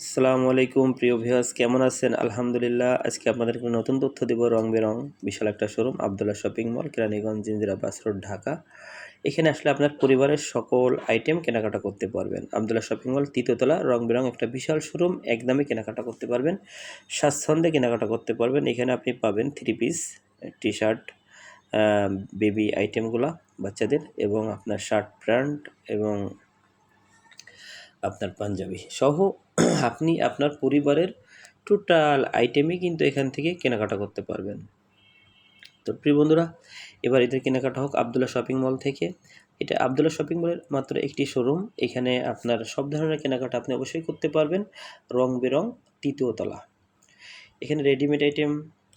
আসসালামু আলাইকুম প্রিয় ভিউয়ার্স, কেমন আছেন? আলহামদুলিল্লাহ, আজকে আপনাদেরকে নতুন তথ্য দেব, রং বেরং, বিশাল একটা showroom, Abdullah shopping mall, Keraniganj Jinjira bus road, Dhaka. এখানে আসলে আপনার পরিবারের সকল আইটেম কেনাকাটা করতে পারবেন। আবদুল্লাহ শপিং মল তৃতীয়তলা রং বেরং একটা বিশাল শোরুম, একদমই কেনাকাটা করতে পারবেন। স্বাচ্ছন্দ্যে কেনাকাটা করতে পারবেন। এখানে আপনি পাবেন three piece T shirt baby আইটেমগুলো বাচ্চাদের এবং আপনার শার্ট প্যান্ট এবং আপনার পাঞ্জাবি সহ আপনি আপনার পরিবারের টোটাল আইটেমই কিন্তু এখান থেকে কেনাকাটা করতে পারবেন। তো প্রিয় বন্ধুরা, এবার এদের কেনাকাটা হোক আবদুল্লা শপিং মল থেকে। এটা আবদুল্লা শপিং মলের মাত্র একটি শোরুম এখানে আপনার সব ধরনের কেনাকাটা আপনি অবশ্যই করতে পারবেন। রং বেরং তৃতীয়তলা এখানে রেডিমেড আইটেম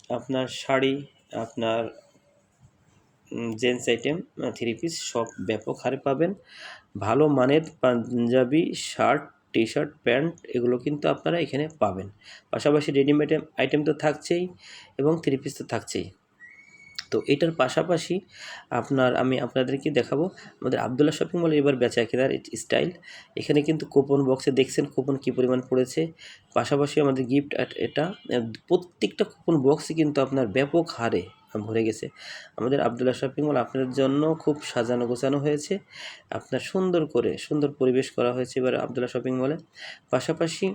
আপনার শাড়ি, আপনার জেন্টস আইটেম থ্রি পিস সব ব্যাপক হারে পাবেন। ভালো মানের Panjabi shirt T shirt pant এগুলো কিন্তু আপনারা এখানে পাবেন। পাশাপাশি রেডিমেড আইটেম তো থাকছেই এবং থ্রি পিস তো থাকছেই। তো এটার পাশাপাশি আপনার, আমি আপনাদেরকে দেখাবো, আমাদের আবদুল্লা শপিং মলে এবার বেচা কেনার স্টাইল এখানে কিন্তু কুপন বক্সে দেখছেন কুপন কী পরিমাণ পড়েছে। পাশাপাশি আমাদের গিফট এটা প্রত্যেকটা কুপন বক্সে কিন্তু আপনার ব্যাপক হারে ভরে গেছে। আমাদের আবদুল্লা শপিং মল আপনার জন্য খুব সাজানো গোছানো হয়েছে। আপনার সুন্দর করে, সুন্দর পরিবেশ করা হয়েছে এবার আবদুল্লা শপিং মলে। পাশাপাশি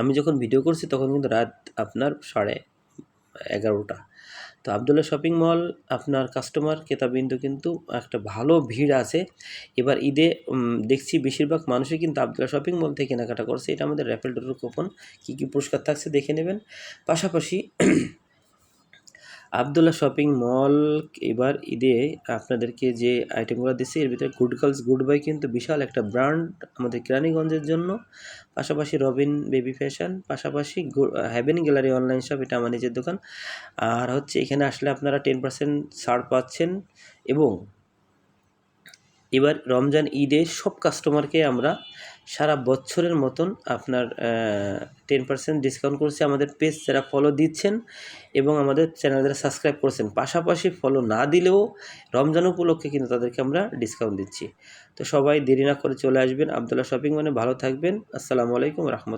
আমি যখন ভিডিও করছি তখন কিন্তু রাত আপনার সাড়ে এগারোটা। তো আবদুল্লা শপিং মল আপনার কাস্টমার, ক্রেতাবিন্দু কিন্তু একটা ভালো ভিড় আছে। এবার ঈদে দেখছি বেশিরভাগ মানুষই কিন্তু আবদুল্লা শপিং মল থেকে কেনাকাটা করছে। এটা আমাদের র্যাপেল ডোর কুপন কী কী পুরস্কার থাকছে দেখে নেবেন। পাশাপাশি আবদুল্লা শপিং মল এবার ঈদে আপনাদেরকে যে আইটেমগুলো দিচ্ছে, এর ভিতরে গুড গার্লস গুড বাই কিন্তু বিশাল একটা ব্র্যান্ড আমাদের কেরানীগঞ্জের জন্য। পাশাপাশি রবিন বেবি ফ্যাশন পাশাপাশি হ্যাভেন গ্যালারি অনলাইন শপ এটা আমার নিজের দোকান। আর হচ্ছে এখানে আসলে আপনারা টেন পার্সেন্ট ছাড় পাচ্ছেন এবং এবার রমজান ঈদে সব কাস্টমারকে আমরা সারা বছরের মতন আপনার টেন পার্সেন্ট ডিসকাউন্ট করছি। আমাদের পেজ যারা ফলো দিচ্ছেন এবং আমাদের চ্যানেল যারা সাবস্ক্রাইব করছেন, পাশাপাশি ফলো না দিলেও রমজান উপলক্ষে কিন্তু তাদেরকে আমরা ডিসকাউন্ট দিচ্ছি। তো সবাই দেরি না করে চলে আসবেন। আবদুল্লাহ শপিং মানে ভালো থাকবেন। আসসালামু আলাইকুম রহমত